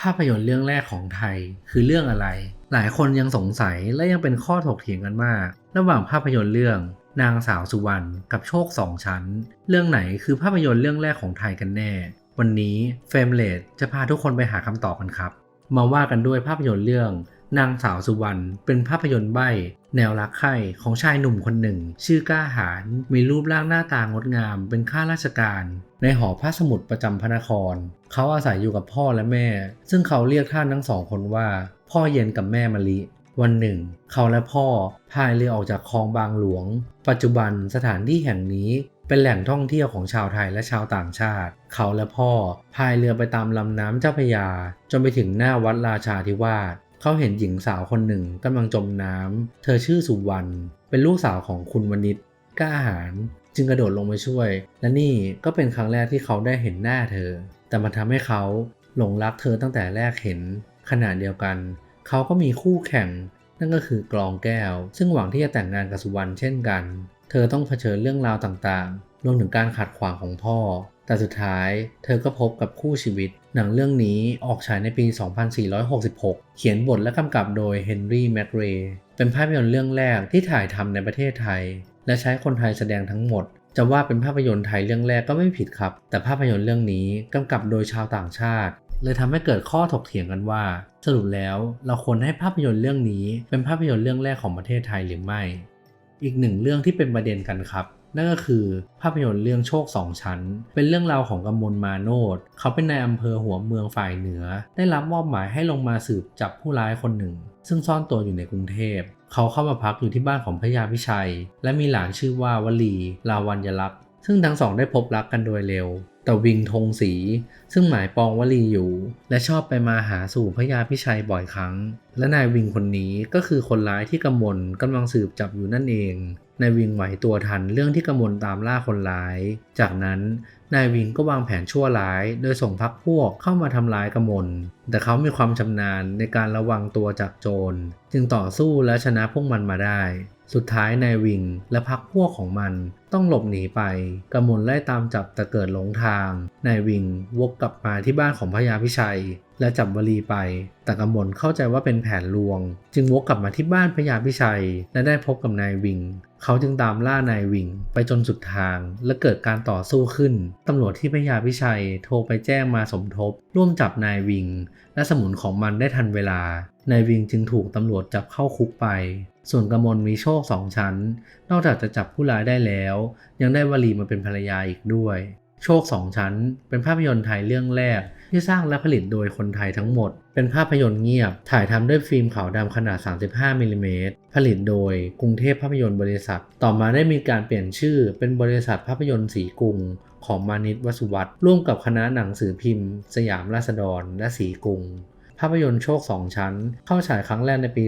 ภาพยนตร์เรื่องแรกของไทยคือเรื่องอะไร หลายคนยังสงสัยและยังเป็นข้อถกเถียงกันมาก ระหว่างภาพยนตร์เรื่อง นางสาวสุวรรณกับโชคสองชั้น เรื่องไหนคือภาพยนตร์เรื่องแรกของไทยกันแน่ วันนี้เฟรมเลดจะพาทุกคนไปหาคำตอบกันครับ มาว่ากันด้วยภาพยนตร์เรื่อง นางสาวสุวรรณเป็นภาพยนตร์ใบแนวรักใคร่ของชายหนุ่มคนหนึ่ง ชื่อกล้าหาญมีรูปร่างหน้าตางดงาม เป็นข้าราชการ ในหอพระสมุดประจำพระนคร เขาอาศัยอยู่กับพ่อและแม่ ซึ่งเขาเรียกท่านทั้งสองคนว่า พ่อเย็นกับแม่มะลิ วันหนึ่ง เขาและพ่อพายเรือออกจากคลองบางหลวง ปัจจุบันสถานที่แห่งนี้เป็นแหล่งท่องเที่ยวของชาวไทยและชาวต่างชาติ เขาและพ่อพายเรือไปตามลำน้ำเจ้าพยา จนไปถึงหน้าวัดราชาธิวาส เขาเห็นหญิงสาวคนหนึ่งกำลังจมน้ำ เธอชื่อสุวรรณ เป็นลูกสาวของคุณวณิชกล้าหาญจึงกระโดดลงไปช่วย และนี่ก็เป็นครั้งแรกที่เขาได้เห็นหน้าเธอ แต่มันทำให้เขาหลงรักเธอตั้งแต่แรกเห็น ขณะเดียวกัน เขาก็มีคู่แข่ง นั่นก็คือกลองแก้ว ซึ่งหวังที่จะแต่งงานกับสุวรรณเช่นกัน เธอต้องเผชิญเรื่องราวต่างๆ รวมถึงการขัดขวางของพ่อ แต่สุดท้ายเธอก็พบกับคู่ชีวิต หนังเรื่องนี้ออกฉายในปี 2466 เขียนบทและกำกับโดยเฮนรี่แมคเรย์เป็นภาพยนตร์เรื่องแรกที่ถ่ายทำในประเทศไทย และใช้คนไทยแสดงทั้งหมดจะว่าเป็นภาพยนตร์ไทยเรื่องแรกก็ไม่ผิดครับ แต่ภาพยนตร์เรื่องนี้กำกับโดยชาวต่างชาติ เลยทำให้เกิดข้อถกเถียงกันว่า สรุปแล้วเราควรให้ภาพยนตร์เรื่องนี้ เป็นภาพยนตร์เรื่องแรกของประเทศไทยหรือไม่ อีกหนึ่งเรื่องที่เป็นประเด็นกันครับ นั่นก็คือภาพยนตร์เรื่องโชคสองชั้น เป็นเรื่องราวของกำมลมาโนดเขาเป็นนายอำเภอหัวเมืองฝ่ายเหนือ ได้รับมอบหมายให้ลงมาสืบจับผู้ร้ายคนหนึ่ง ซึ่งซ่อนตัวอยู่ในกรุงเทพ เขาเข้ามาพักอยู่ที่บ้านของพระยาพิชัย และมีหลานชื่อว่าวลีลาวัญยลักษณ์ ซึ่งทั้งสองได้พบรักกันโดยเร็ว แต่วิงธงศรีซึ่งหมายปองวลีอยู่ และชอบไปมาหาสู่พระยาพิชัยบ่อยครั้ง และนายวิงคนนี้ก็คือคนร้ายที่กำมลกำลังสืบจับอยู่นั่นเองนายวิงไหวตัวทันเรื่องที่กำมลตามล่าคนร้าย จากนั้นนายวิงก็วางแผนชั่วร้าย โดยส่งพักพวกเข้ามาทำร้ายกำมล แต่เขามีความชำนาญในการระวังตัวจากโจร จึงต่อสู้และชนะพวกมันมาได้ สุดท้ายนายวิงและพักพวกของมันต้องหลบหนีไปกำมลไล่ตามจับแต่เกิดหลงทาง นายวิงวกกลับมาที่บ้านของพระยาพิชัย และจับวลีไป แต่กำมลเข้าใจว่าเป็นแผนลวง จึงวกกลับมาที่บ้านพระยาพิชัย และได้พบกับนายวิง เขาจึงตามล่านายวิงไปจนสุดทาง และเกิดการต่อสู้ขึ้น ตำรวจที่พระยาพิชัยโทรไปแจ้งมาสมทบ ร่วมจับนายวิง และสมุนของมันได้ทันเวลานายวิงจึงถูกตำรวจจับเข้าคุกไป ส่วนกำมลมีโชคสองชั้น นอกจากจะจับผู้ร้ายได้แล้ว ยังได้วลีมาเป็นภรรยาอีกด้วย โชคสองชั้น เป็นภาพยนตร์ไทยเรื่องแรก ที่สร้างและผลิตโดยคนไทยทั้งหมด เป็นภาพยนตร์เงียบ ถ่ายทำด้วยฟิล์มขาวดำขนาด 35มิลลิเมตร ผลิตโดยกรุงเทพภาพยนตร์บริษัท ต่อมาได้มีการเปลี่ยนชื่อ เป็นบริษัทภาพยนตร์สีกรุงของมานิตวสุวัตรร่วมกับคณะหนังสือพิมพ์ สยามราษฎร และสีกรุง ภาพยนตร์โชค 2 ชั้น เข้าฉายครั้งแรกในปี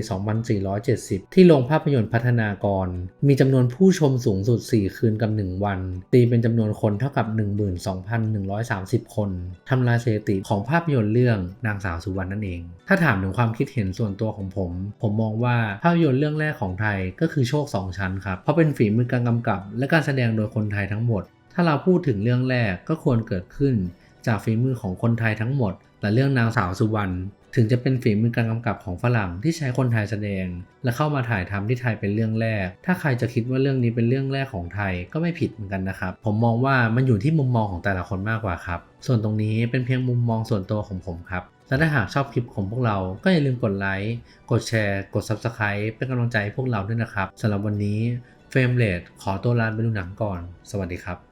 2470 ที่โรงภาพยนตร์พัฒนากร มีจำนวนผู้ชมสูงสุด 4 คืนกับ 1 วัน ตีเป็นจำนวนคนเท่ากับ 12,130 คน ทำลายสถิติของภาพยนตร์เรื่องนางสาวสุวรรณนั่นเอง ถ้าถามถึงความคิดเห็นส่วนตัวของผม ผมมองว่าภาพยนตร์เรื่องแรกของไทยก็คือโชค 2 ชั้นครับ เพราะเป็นฝีมือการกำกับ และการแสดงโดยคนไทยทั้งหมด ถ้าเราพูดถึงเรื่องแรกก็ควรเกิดขึ้น จากฝีมือของคนไทยทั้งหมด และเรื่องนางสาวสุวรรณ ถึงจะเป็นฝีมือการกำกับของฝรั่งที่ใช้คนไทยแสดง และเข้ามาถ่ายทำที่ไทยเป็นเรื่องแรก ถ้าใครจะคิดว่าเรื่องนี้เป็นเรื่องแรกของไทยก็ไม่ผิดเหมือนกันนะครับ ผมมองว่ามันอยู่ที่มุมมองของแต่ละคนมากกว่าครับ ส่วนตรงนี้เป็นเพียงมุมมองส่วนตัวของผมครับและถ้าหากชอบคลิปของพวกเรา ก็อย่าลืมกดไลค์ กดแชร์ กด Subscribe เป็นกำลังใจให้พวกเราด้วยนะครับสำหรับวันนี้เฟรมเรทขอตัวลาไปดูหนังก่อน สวัสดีครับ